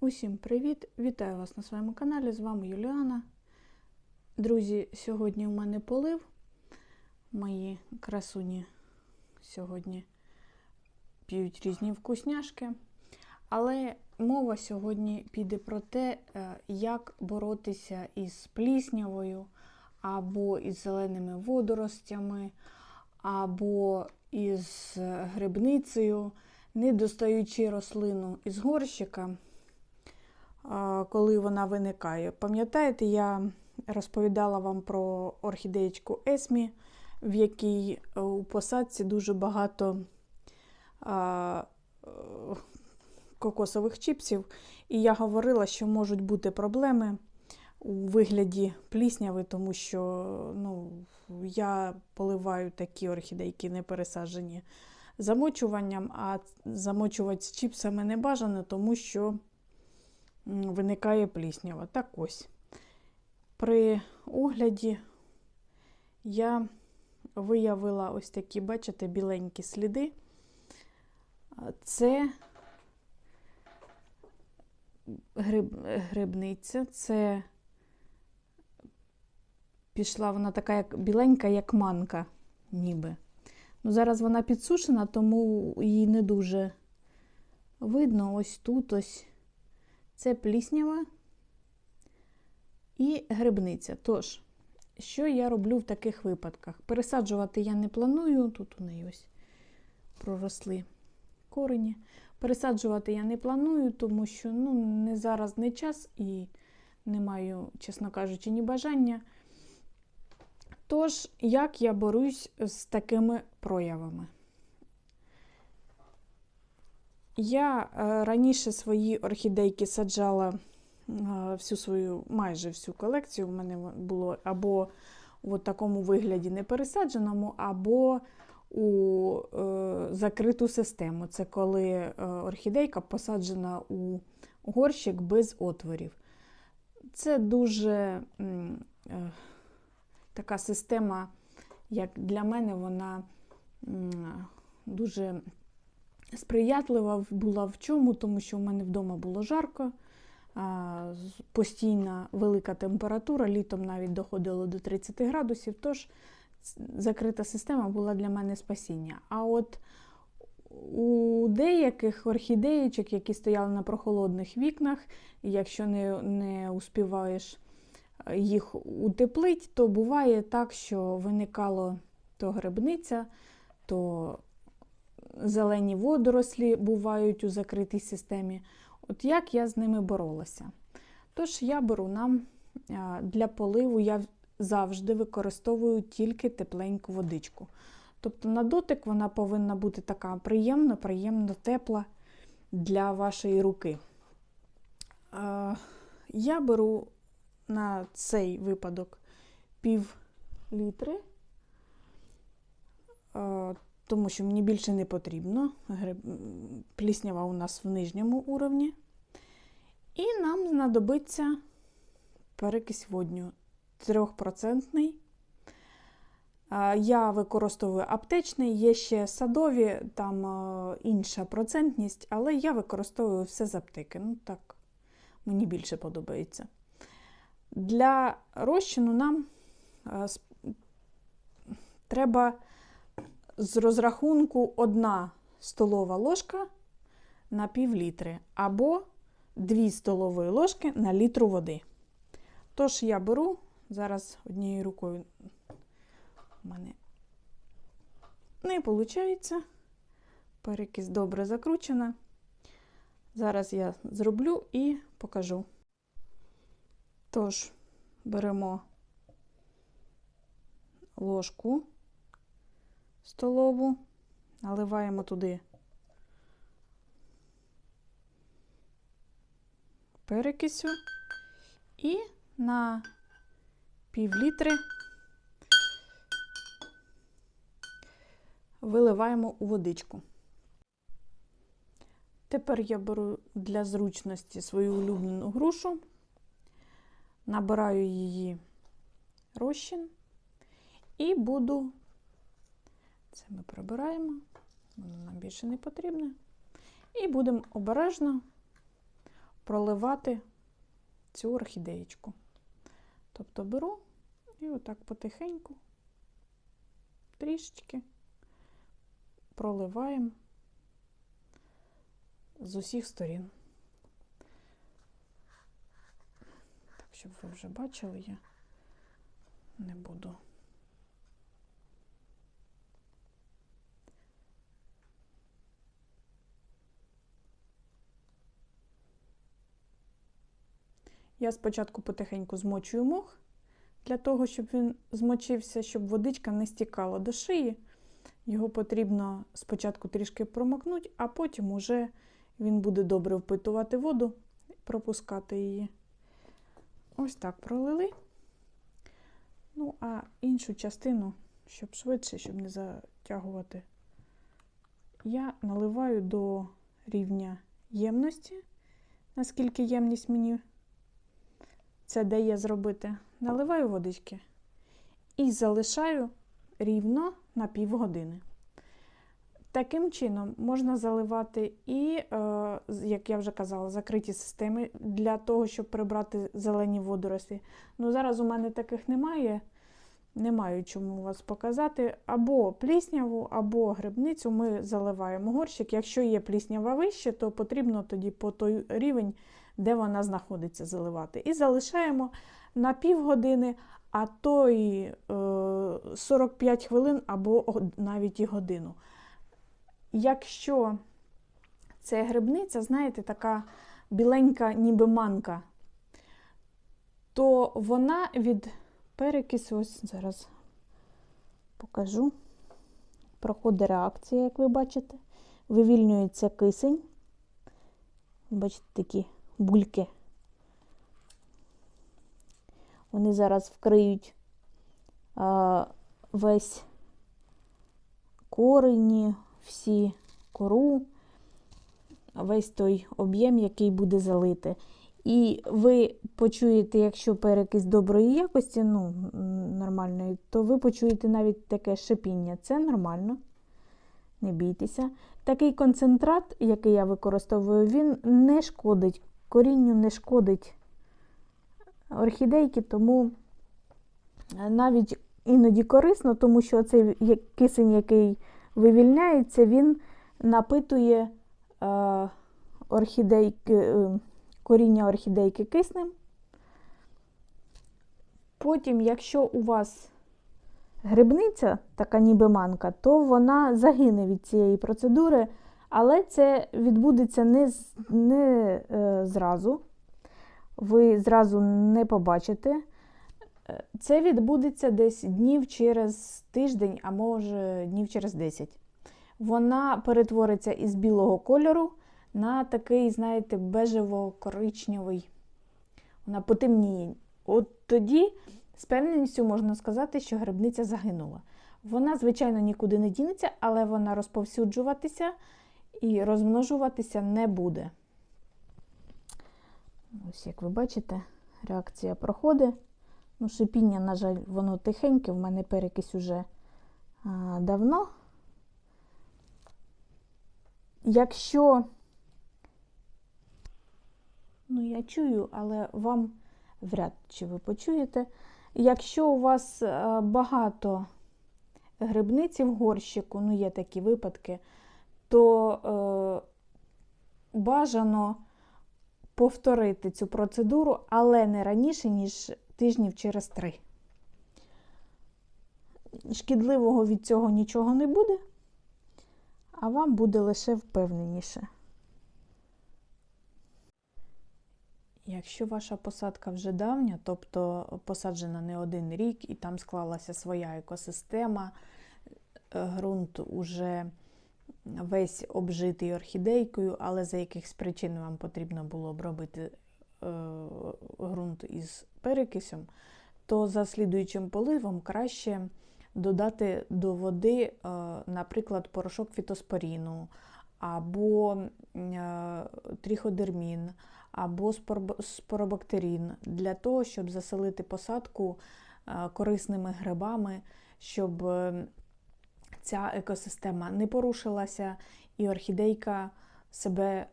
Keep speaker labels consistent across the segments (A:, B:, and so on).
A: Усім привіт! Вітаю вас на своєму каналі. З вами Юліана. Друзі, сьогодні у мене полив. Мої красуні сьогодні п'ють різні вкусняшки. Але мова сьогодні піде про те, е, як боротися із пліснявою, або із зеленими водоростями, або із грибницею, не достаючи рослину із горщика коли вона виникає. Пам'ятаєте, я розповідала вам про орхідеєчку Есмі, в якій е, у посадці дуже багато е, кокосових чіпсів, і я говорила, що можуть бути проблеми у вигляді плісняви, тому що ну, я поливаю такі орхідейки не пересаджені замочуванням, а замочувати з чіпсами не бажано, тому що виникає пліснява. Так ось. При огляді я виявила ось такі, бачите, біленькі сліди. Це гриб, грибниця, це пішла вона така, як біленька, як манка, ніби. Ну, Зараз вона підсушена, тому її не дуже видно. Ось тут ось це пліснява і грибниця. Тож, що я роблю в таких випадках? Пересаджувати я не планую, тут у неї ось проросли корені. Пересаджувати я не планую, тому що ну, не зараз не час і не маю, чесно кажучи, ні бажання. Тож, як я борюсь з такими проявами? Я е, раніше свої орхідейки саджала е, всю свою, майже всю колекцію. У мене було або в такому вигляді непересадженому, або у е, закриту систему. Це коли е, орхідейка посаджена у горщик без отворів. Це дуже е, така система, як для мене, вона е, дуже сприятлива була в чому, тому що в мене вдома було жарко, постійна велика температура, літом навіть доходило до 30 градусів, тож закрита система була для мене спасіння. А от у деяких орхідеєчок, які стояли на прохолодних вікнах, якщо не не успіваєш їх утеплити, то буває так, що виникало то грибниця, то зелені водорослі бувають у закритій системі. От як я з ними боролася? Тож, я беру нам для поливу, я завжди використовую тільки тепленьку водичку. Тобто, на дотик вона повинна бути така приємна, приємно тепла для вашої руки. Я беру на цей випадок пів літри тому що мені більше не потрібно. Пліснява у нас в нижньому уровні. І нам знадобиться перекись водню 3%. Я використовую аптечний, є ще садові, там інша процентність, але я використовую все з аптеки. Ну так, мені більше подобається. Для розчину нам треба з розрахунку 1 столова ложка на пів літри, або 2 столові ложки на літру води. Тож я беру, зараз однією рукою у мене не виходить. Перекись добре закручена. Зараз я зроблю і покажу. Тож, беремо ложку столову, наливаємо туди перекисю і на пів літри виливаємо у водичку. Тепер я беру для зручності свою улюблену грушу, набираю її розчин і буду це ми прибираємо, воно нам більше не потрібне. І будемо обережно проливати цю орхідеєчку. Тобто беру і отак потихеньку, трішечки проливаємо з усіх сторін. Так, щоб ви вже бачили, я не буду. Я спочатку потихеньку змочую мох для того, щоб він змочився, щоб водичка не стікала до шиї. Його потрібно спочатку трішки промокнути, а потім уже він буде добре впитувати воду, пропускати її. Ось так пролили. Ну, а іншу частину, щоб швидше, щоб не затягувати, я наливаю до рівня ємності, наскільки ємність мені це дає зробити. Наливаю водички і залишаю рівно на півгодини. Таким чином можна заливати і, е, як я вже казала, закриті системи для того, щоб прибрати зелені водорослі. Ну, зараз у мене таких немає. Не маю чому вас показати. Або плісняву, або грибницю ми заливаємо горщик. Якщо є пліснява вище, то потрібно тоді по той рівень, де вона знаходиться, заливати. І залишаємо на півгодини, а то і е, 45 хвилин або навіть і годину. Якщо це грибниця, знаєте, така біленька, ніби манка, то вона від перекису, ось зараз покажу, проходить реакція, як ви бачите, вивільнюється кисень. Бачите, такі бульки. Вони зараз вкриють а, весь корені, всі кору, весь той об'єм, який буде залити. І ви почуєте, якщо перекис доброї якості, ну, нормальної, то ви почуєте навіть таке шипіння. Це нормально. Не бійтеся. Такий концентрат, який я використовую, він не шкодить, корінню не шкодить орхідейки, тому навіть іноді корисно, тому що цей кисень, який вивільняється, він напитує е, орхідейки, е, коріння орхідейки киснем. Потім, якщо у вас грибниця, така ніби манка, то вона загине від цієї процедури, але це відбудеться не, не е, зразу. Ви зразу не побачите. Е, це відбудеться десь днів через тиждень, а може днів через 10. Вона перетвориться із білого кольору на такий, знаєте, бежево-коричневий. Вона потемніє. От тоді з певністю можна сказати, що грибниця загинула. Вона, звичайно, нікуди не дінеться, але вона розповсюджуватися і розмножуватися не буде. Ось, як ви бачите, реакція проходить. Ну, Шипіння, на жаль, воно тихеньке, в мене перекись уже а, давно. Якщо, ну, я чую, але вам вряд чи ви почуєте. Якщо у вас багато грибниці в горщику, ну, є такі випадки, то е, бажано повторити цю процедуру, але не раніше, ніж тижнів через три. Шкідливого від цього нічого не буде, а вам буде лише впевненіше. Якщо ваша посадка вже давня, тобто посаджена не один рік і там склалася своя екосистема, ґрунт уже весь обжитий орхідейкою, але за якихось причин вам потрібно було обробити ґрунт із перекисом, то за слідуючим поливом краще додати до води, е, наприклад, порошок фітоспоріну, або е, тріходермін, або споробактерін, для того, щоб заселити посадку е, корисними грибами, щоб ця екосистема не порушилася і орхідейка себе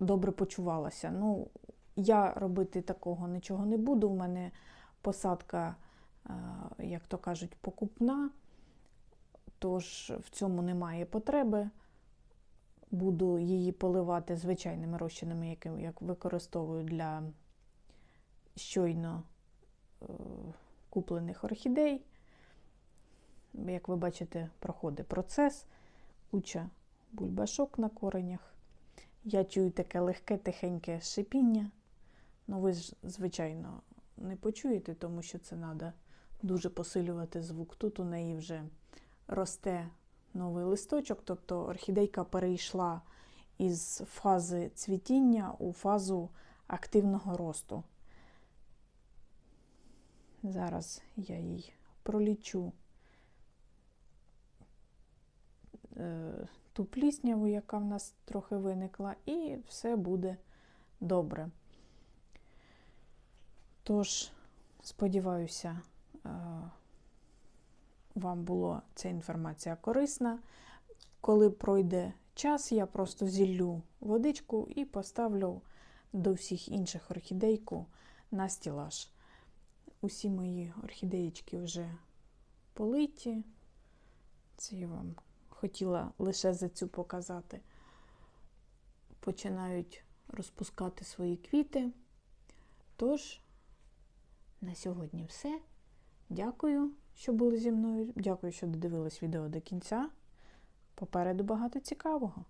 A: добре почувалася. Ну, Я робити такого нічого не буду. У мене посадка, е, як то кажуть, покупна, тож в цьому немає потреби. Буду її поливати звичайними розчинами, які як використовую для щойно е, куплених орхідей. Як ви бачите, проходить процес, куча бульбашок на коренях. Я чую таке легке, тихеньке шипіння. Ну, ви ж, звичайно, не почуєте, тому що це треба дуже посилювати звук. Тут у неї вже росте новий листочок, тобто орхідейка перейшла із фази цвітіння у фазу активного росту. Зараз я їй пролічу е, ту плісняву, яка в нас трохи виникла, і все буде добре. Тож, сподіваюся, е, вам була ця інформація корисна. Коли пройде час, я просто зіллю водичку і поставлю до всіх інших орхідейку на стілаж. Усі мої орхідеєчки вже политі. Це я вам хотіла лише за цю показати. Починають розпускати свої квіти. Тож, на сьогодні все. Дякую, що були зі мною. Дякую, що додивились відео до кінця. Попереду багато цікавого.